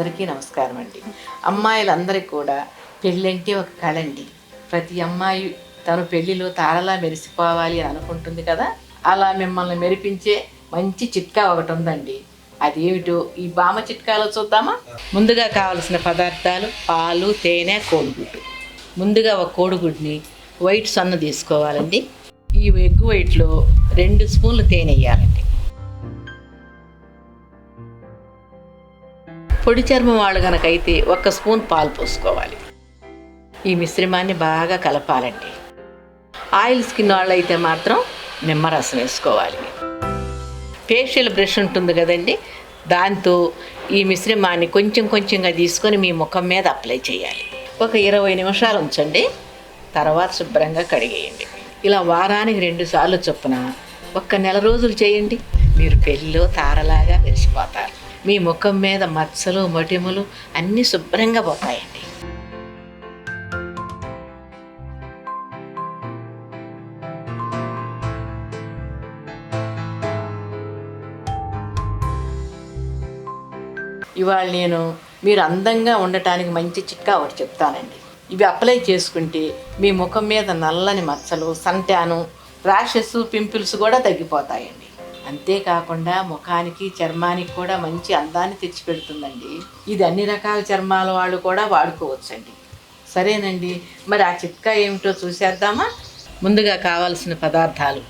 అందరికీ నమస్కారం అండి. అమ్మాయిలందరికీ కూడా పెళ్ళంటే ఒక కళ అండి ప్రతి అమ్మాయి తను పెళ్ళిలో తారలా మెరిసిపోవాలి అని అనుకుంటుంది కదా అలా మిమ్మల్ని మెరిపించే మంచి చిట్కా ఒకటి ఉందండి. అదేమిటో ఈ బామ చిట్కాలో చూద్దామా? ముందుగా కావలసిన పదార్థాలు పాలు తేనె కోడిగుడ్డు. ముందుగా ఒక కోడిగుడ్ని వైట్ సన్న తీసుకోవాలండి. ఈ ఎగ్ వైట్లో రెండు స్పూన్లు తేనె వేయాలండి. పొడి చర్మం వాళ్ళు కనుకైతే ఒక్క స్పూన్ పాలు పోసుకోవాలి. ఈ మిశ్రమాన్ని బాగా కలపాలండి. ఆయిల్ స్కిన్ వాళ్ళు అయితే మాత్రం నిమ్మరసం వేసుకోవాలి. ఫేషియల్ బ్రష్ ఉంటుంది కదండి దాంతో ఈ మిశ్రమాన్ని కొంచెం కొంచెంగా తీసుకొని మీ ముఖం మీద అప్లై చేయాలి. ఒక ఇరవై నిమిషాలు ఉంచండి తర్వాత శుభ్రంగా కడిగేయండి. ఇలా వారానికి రెండు సార్లు చొప్పున ఒక్క నెల రోజులు చేయండి మీరు పెళ్ళిలో తారలాగా మెరిసిపోతారు. మీ ముఖం మీద మచ్చలు మొటిములు అన్నీ శుభ్రంగా పోతాయండి. ఇవాళ నేను మీరు అందంగా ఉండటానికి మంచి చిట్కా ఒకటి చెప్తానండి. ఇవి అప్లై చేసుకుంటే మీ ముఖం మీద నల్లని మచ్చలు సంటాను ర్యాషెస్ పింపుల్స్ కూడా తగ్గిపోతాయండి. అంతేకాకుండా ముఖానికి చర్మానికి కూడా మంచి అందాన్ని తెచ్చిపెడుతుందండి. ఇది అన్ని రకాల చర్మాల వాళ్ళు కూడా వాడుకోవచ్చండి. సరేనండి మరి ఆ చిట్కా ఏమిటో చూసేద్దామా? ముందుగా కావాల్సిన పదార్థాలు.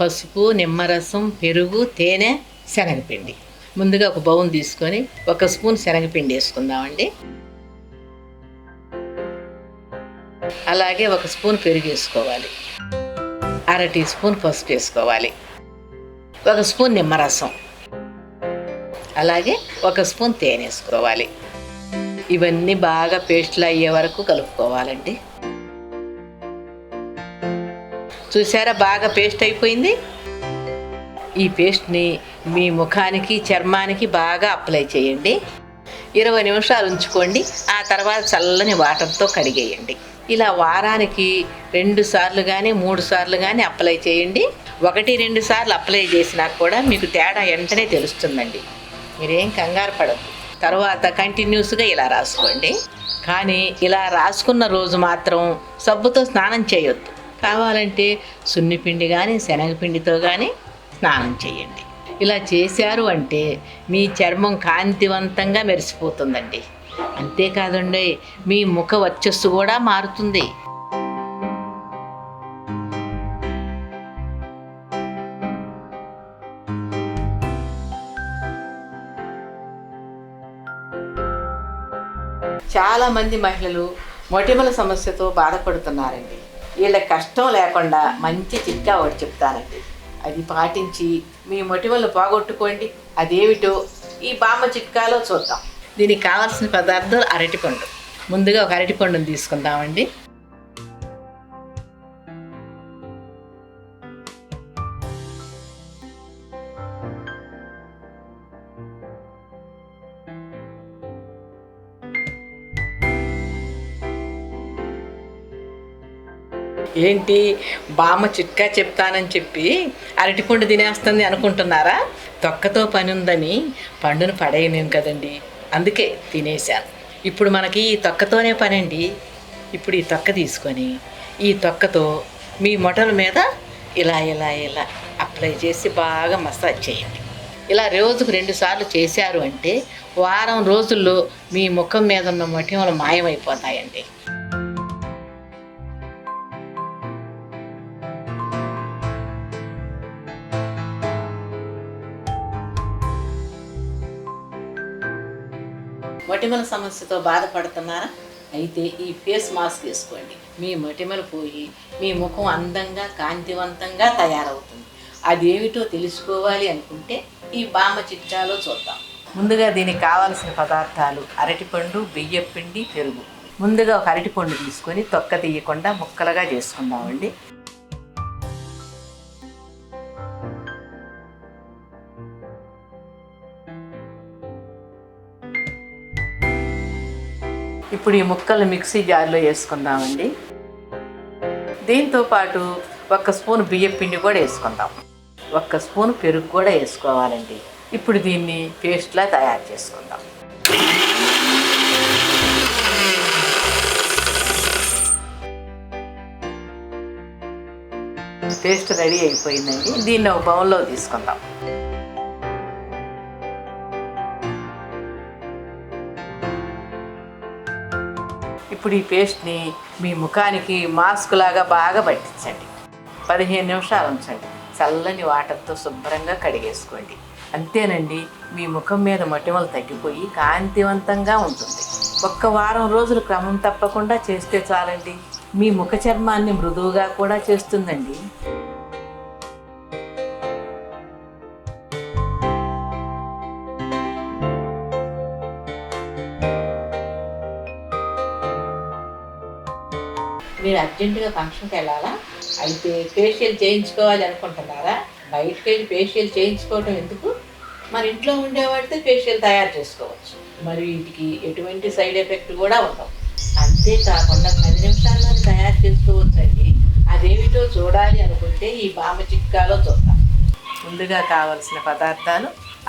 పసుపు నిమ్మరసం పెరుగు తేనె శనగపిండి. ముందుగా ఒక బౌన్ తీసుకొని ఒక స్పూన్ శనగపిండి వేసుకుందామండి. అలాగే ఒక స్పూన్ పెరుగు వేసుకోవాలి. అర టీ స్పూన్ పసుపు వేసుకోవాలి. ఒక స్పూన్ నిమ్మరసం అలాగే ఒక స్పూన్ తేనె వేసుకోవాలి. ఇవన్నీ బాగా పేస్ట్లు అయ్యే వరకు కలుపుకోవాలండి. చూసారా బాగా పేస్ట్ అయిపోయింది? ఈ పేస్ట్ని మీ ముఖానికి చర్మానికి బాగా అప్లై చేయండి. ఇరవై నిమిషాలు ఉంచుకోండి. ఆ తర్వాత చల్లని వాటర్తో కడిగేయండి. ఇలా వారానికి రెండు సార్లు కానీ మూడు సార్లు కానీ అప్లై చేయండి. ఒకటి రెండు సార్లు అప్లై చేసినా కూడా మీకు తేడా వెంటనే తెలుస్తుందండి. మీరేం కంగారు పడదు తర్వాత కంటిన్యూస్గా ఇలా రాసుకోండి. కానీ ఇలా రాసుకున్న రోజు మాత్రం సబ్బుతో స్నానం చేయొద్దు. కావాలంటే సున్నిపిండి కానీ శనగపిండితో కానీ స్నానం చేయండి. ఇలా చేశారు అంటే మీ చర్మం కాంతివంతంగా మెరిసిపోతుందండి. అంతేకాదండి మీ ముఖ వచ్చస్సు కూడా మారుతుంది. చాలామంది మహిళలు మొటిమల సమస్యతో బాధపడుతున్నారండి. వీళ్ళ కష్టం లేకుండా మంచి చిట్కా ఒకటి చెప్తానండి అది పాటించి మీ మొటిమలు పోగొట్టుకోండి. అదేమిటో ఈ బామ్మ చిట్కాలో చూద్దాం. దీనికి కావాల్సిన పదార్థాలు అరటిపండు. ముందుగా ఒక అరటిపండును తీసుకుందామండి. ఏంటి బామ్మ చిట్కా చెప్తానని చెప్పి అరటిపండు తినేస్తుంది అనుకుంటున్నారా? తొక్కతో పని ఉందని పండును పడేయలేం కదండి. అందుకే తినేశాను. ఇప్పుడు మనకి ఈ తొక్కతోనే పని అండి ఇప్పుడు ఈ తొక్క తీసుకొని ఈ తొక్కతో మీ మొటల మీద ఇలా ఇలా ఇలా అప్లై చేసి బాగా మసాజ్ చేయండి. ఇలా రోజుకు రెండు సార్లు చేశారు అంటే వారం రోజుల్లో మీ ముఖం మీద ఉన్న మొటిమలు మాయమైపోతాయండి. మొటిమల సమస్యతో బాధపడుతున్నారా? అయితే ఈ ఫేస్ మాస్క్ వేసుకోండి. మీ మొటిమలు పోయి మీ ముఖం అందంగా కాంతివంతంగా తయారవుతుంది. అదేమిటో తెలుసుకోవాలి అనుకుంటే ఈ బామ్మ చిట్కాలో చూద్దాం. ముందుగా దీనికి కావాల్సిన పదార్థాలు అరటిపండు బియ్యపిండి పెరుగు. ముందుగా ఒక అరటిపండు తీసుకొని తొక్క తీయకుండా ముక్కలుగా చేసుకుందామండి. ఇప్పుడు ఈ ముక్కలు మిక్సీ జార్లో వేసుకుందామండి. దీంతో పాటు ఒక్క స్పూన్ బియ్యం పిండి కూడా వేసుకుందాం. ఒక్క స్పూన్ పెరుగు కూడా వేసుకోవాలండి. ఇప్పుడు దీన్ని పేస్ట్లా తయారు చేసుకుందాం. పేస్ట్ రెడీ అయిపోయిందండి. దీన్ని ఒక బౌల్లో తీసుకుందాం. ఇప్పుడు ఈ పేస్ట్ని మీ ముఖానికి మాస్క్ లాగా బాగా పట్టించండి. పదిహేను నిమిషాలు ఉంచండి. చల్లని వాటర్తో శుభ్రంగా కడిగేసుకోండి. అంతేనండి మీ ముఖం మీద మొటిమలు తగ్గిపోయి కాంతివంతంగా ఉంటుంది. ఒక్క వారం రోజులు క్రమం తప్పకుండా చేస్తే చాలండి. మీ ముఖ చర్మాన్ని మృదువుగా కూడా చేస్తుందండి. మీరు అర్జెంటుగా ఫంక్షన్కి వెళ్ళాలా? అయితే ఫేషియల్ చేయించుకోవాలి అనుకుంటున్నారా? బయటకు వెళ్ళి ఫేషియల్ చేయించుకోవటం ఎందుకు? మన ఇంట్లో ఉండేవాడితే ఫేషియల్ తయారు చేసుకోవచ్చు. మరి వీటికి ఎటువంటి సైడ్ ఎఫెక్ట్ కూడా ఉండవు. అంతేకాకుండా పది నిమిషాల్లో తయారు చేసుకోవచ్చండి అదేమిటో చూడాలి అనుకుంటే ఈ బామ చిట్కాలో చూద్దాం. ముందుగా కావలసిన పదార్థాలు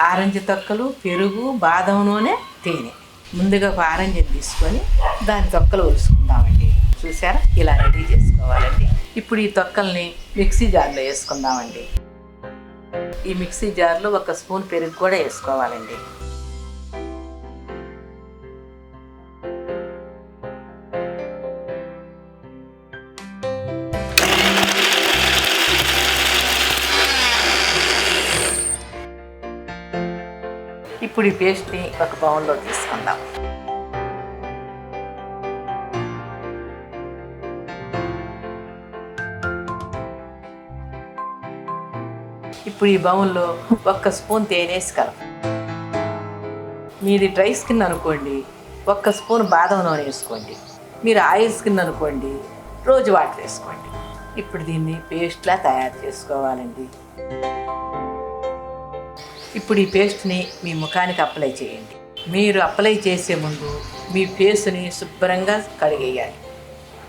ఆరెంజ్ తొక్కలు పెరుగు బాదం నూనె తేనె. ముందుగా ఒక ఆరెంజ్ తీసుకొని దాని తొక్కలు ఒలుసుకుందామండి చూసారా? ఇలా రెడీ చేసుకోవాలండి. ఇప్పుడు ఈ తొక్కల్ని మిక్సీ జార్లో వేసుకుందామండి. ఈ మిక్సీ జార్లో ఒక స్పూన్ పెరుగు కూడా వేసుకోవాలండి. ఇప్పుడు ఈ పేస్ట్ని ఒక బౌల్లో తీసుకుందాం. ఇప్పుడు ఈ బౌల్లో ఒక్క స్పూన్ తేనేసి కలప మీది డ్రై స్కిన్ అనుకోండి ఒక్క స్పూన్ బాదం నూనె వేసుకోండి. మీరు ఆయిల్ స్కిన్ అనుకోండి రోజు వాటర్ వేసుకోండి. ఇప్పుడు దీన్ని పేస్ట్లా తయారు చేసుకోవాలండి. ఇప్పుడు ఈ పేస్ట్ని మీ ముఖానికి అప్లై చేయండి. మీరు అప్లై చేసే ముందు మీ ఫేస్ని శుభ్రంగా కడిగేయాలి.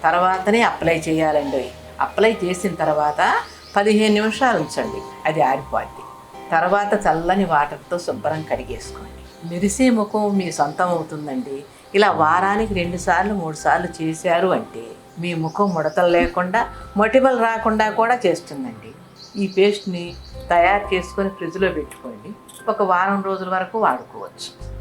తర్వాతనే అప్లై చేయాలండి. అప్లై చేసిన తర్వాత పదిహేను నిమిషాలు ఉంచండి. అది ఆరిపోద్ది. తర్వాత చల్లని వాటర్తో శుభ్రం కడిగేసుకోండి. మెరిసే ముఖం మీ సొంతం అవుతుందండి. ఇలా వారానికి రెండు సార్లు మూడు సార్లు చేశారు అంటే మీ ముఖం ముడతలు లేకుండా మొటిమలు రాకుండా కూడా చేస్తుందండి. ఈ పేస్ట్ని తయారు చేసుకొని ఫ్రిడ్జ్లో పెట్టుకోండి. ఒక వారం రోజుల వరకు వాడుకోవచ్చు.